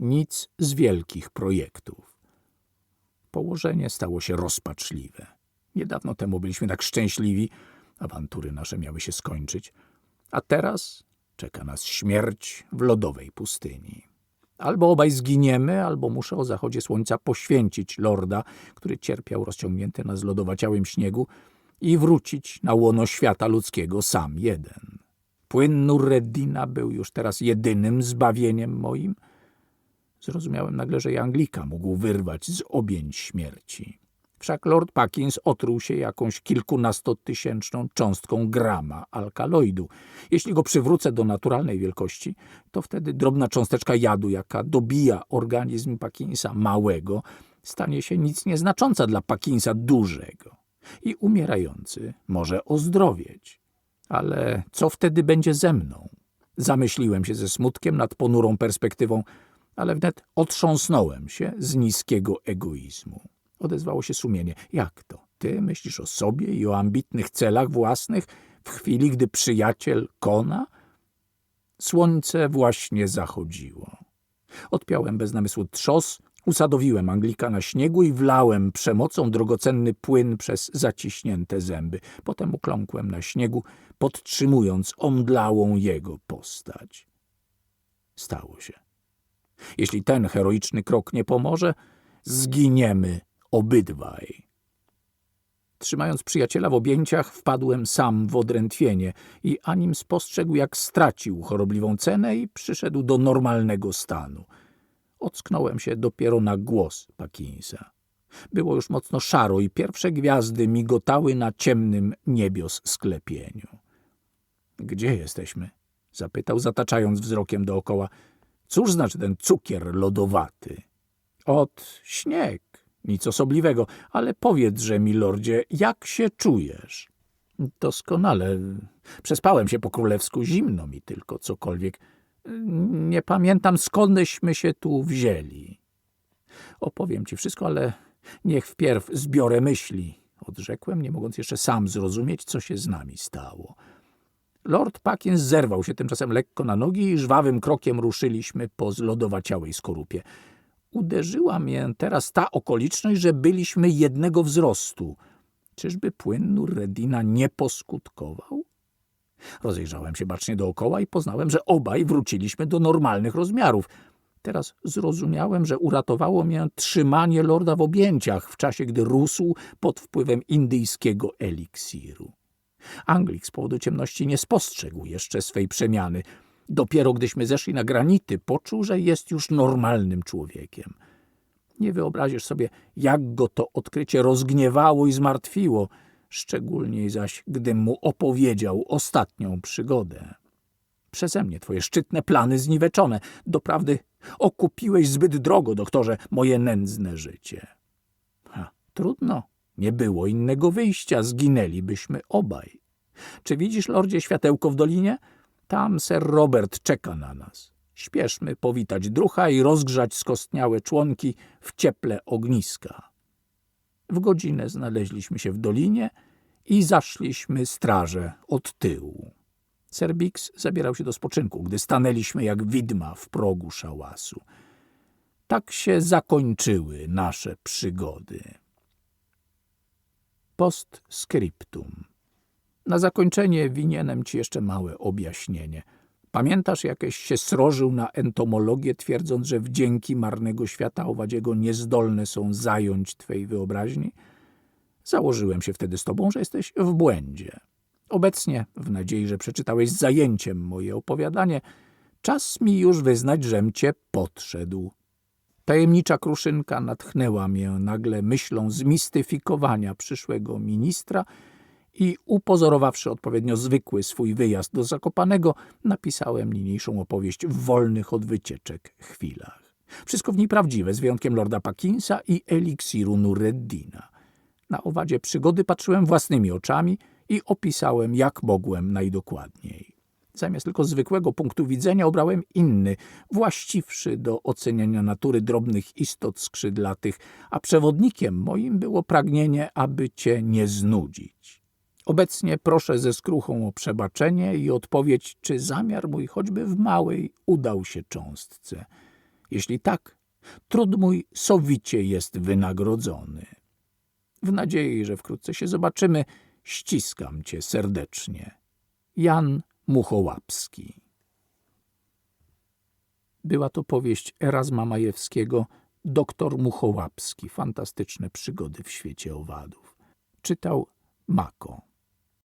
nic z wielkich projektów. Położenie stało się rozpaczliwe. Niedawno temu byliśmy tak szczęśliwi, awantury nasze miały się skończyć, a teraz czeka nas śmierć w lodowej pustyni. Albo obaj zginiemy, albo muszę o zachodzie słońca poświęcić lorda, który cierpiał rozciągnięty na zlodowaciałym śniegu, i wrócić na łono świata ludzkiego sam jeden. Płyn Nurreddina był już teraz jedynym zbawieniem moim. Zrozumiałem nagle, że i Anglika mógł wyrwać z objęć śmierci. Wszak Lord Packins otruł się jakąś kilkunastotysięczną cząstką grama alkaloidu. Jeśli go przywrócę do naturalnej wielkości, to wtedy drobna cząsteczka jadu, jaka dobija organizm Packinsa małego, stanie się nic nieznacząca dla Packinsa dużego. I umierający może ozdrowieć. Ale co wtedy będzie ze mną? Zamyśliłem się ze smutkiem nad ponurą perspektywą, ale wnet otrząsnąłem się z niskiego egoizmu. Odezwało się sumienie. Jak to? Ty myślisz o sobie i o ambitnych celach własnych w chwili, gdy przyjaciel kona? Słońce właśnie zachodziło. Odpiąłem bez namysłu trzos, usadowiłem Anglika na śniegu i wlałem przemocą drogocenny płyn przez zaciśnięte zęby. Potem ukląkłem na śniegu, podtrzymując omdlałą jego postać. Stało się. Jeśli ten heroiczny krok nie pomoże, zginiemy obydwaj. Trzymając przyjaciela w objęciach, wpadłem sam w odrętwienie i anim spostrzegł, jak stracił chorobliwą cenę i przyszedł do normalnego stanu. Ocknąłem się dopiero na głos Pakinsa. Było już mocno szaro i pierwsze gwiazdy migotały na ciemnym niebios sklepieniu. Gdzie jesteśmy? zapytał, zataczając wzrokiem dookoła. Cóż znaczy ten cukier lodowaty? Od śnieg, nic osobliwego, ale powiedz, mi, lordzie, jak się czujesz? Doskonale. Przespałem się po królewsku, zimno mi tylko cokolwiek. Nie pamiętam, skądśmy się tu wzięli. Opowiem ci wszystko, ale niech wpierw zbiorę myśli, odrzekłem, nie mogąc jeszcze sam zrozumieć, co się z nami stało. Lord Packins zerwał się tymczasem lekko na nogi i żwawym krokiem ruszyliśmy po zlodowaciałej skorupie. Uderzyła mnie teraz ta okoliczność, że byliśmy jednego wzrostu. Czyżby płyn Nurredina nie poskutkował? Rozejrzałem się bacznie dookoła i poznałem, że obaj wróciliśmy do normalnych rozmiarów. Teraz zrozumiałem, że uratowało mnie trzymanie lorda w objęciach w czasie, gdy rósł pod wpływem indyjskiego eliksiru. Anglik z powodu ciemności nie spostrzegł jeszcze swej przemiany. Dopiero gdyśmy zeszli na granity, poczuł, że jest już normalnym człowiekiem. Nie wyobrazisz sobie, jak go to odkrycie rozgniewało i zmartwiło, szczególnie zaś, gdym mu opowiedział ostatnią przygodę. Przeze mnie twoje szczytne plany zniweczone. Doprawdy okupiłeś zbyt drogo, doktorze, moje nędzne życie. Ha, trudno. Nie było innego wyjścia, zginęlibyśmy obaj. Czy widzisz, lordzie, światełko w dolinie? Tam ser Robert czeka na nas. Śpieszmy powitać drucha i rozgrzać skostniałe członki w cieple ogniska. W godzinę znaleźliśmy się w dolinie i zaszliśmy straże od tyłu. Ser Bix zabierał się do spoczynku, gdy stanęliśmy jak widma w progu szałasu. Tak się zakończyły nasze przygody. Postscriptum. Na zakończenie winienem ci jeszcze małe objaśnienie. Pamiętasz, jakieś się srożył na entomologię, twierdząc, że wdzięki marnego świata owadziego niezdolne są zająć twej wyobraźni? Założyłem się wtedy z tobą, że jesteś w błędzie. Obecnie, w nadziei, że przeczytałeś z zajęciem moje opowiadanie, czas mi już wyznać, żem cię podszedł. Tajemnicza kruszynka natchnęła mnie nagle myślą zmistyfikowania przyszłego ministra i upozorowawszy odpowiednio zwykły swój wyjazd do Zakopanego, napisałem niniejszą opowieść w wolnych od wycieczek chwilach. Wszystko w niej prawdziwe, z wyjątkiem lorda Packinsa i eliksiru Nureddina. Na owadzie przygody patrzyłem własnymi oczami i opisałem jak mogłem najdokładniej. Zamiast tylko zwykłego punktu widzenia obrałem inny, właściwszy do oceniania natury drobnych istot skrzydlatych, a przewodnikiem moim było pragnienie, aby cię nie znudzić. Obecnie proszę ze skruchą o przebaczenie i odpowiedź, czy zamiar mój choćby w małej udał się cząstce. Jeśli tak, trud mój sowicie jest wynagrodzony. W nadziei, że wkrótce się zobaczymy, ściskam cię serdecznie. Jan Muchołapski Była to powieść Erasma Majewskiego Doktor Muchołapski. Fantastyczne przygody w świecie owadów. Czytał Mako.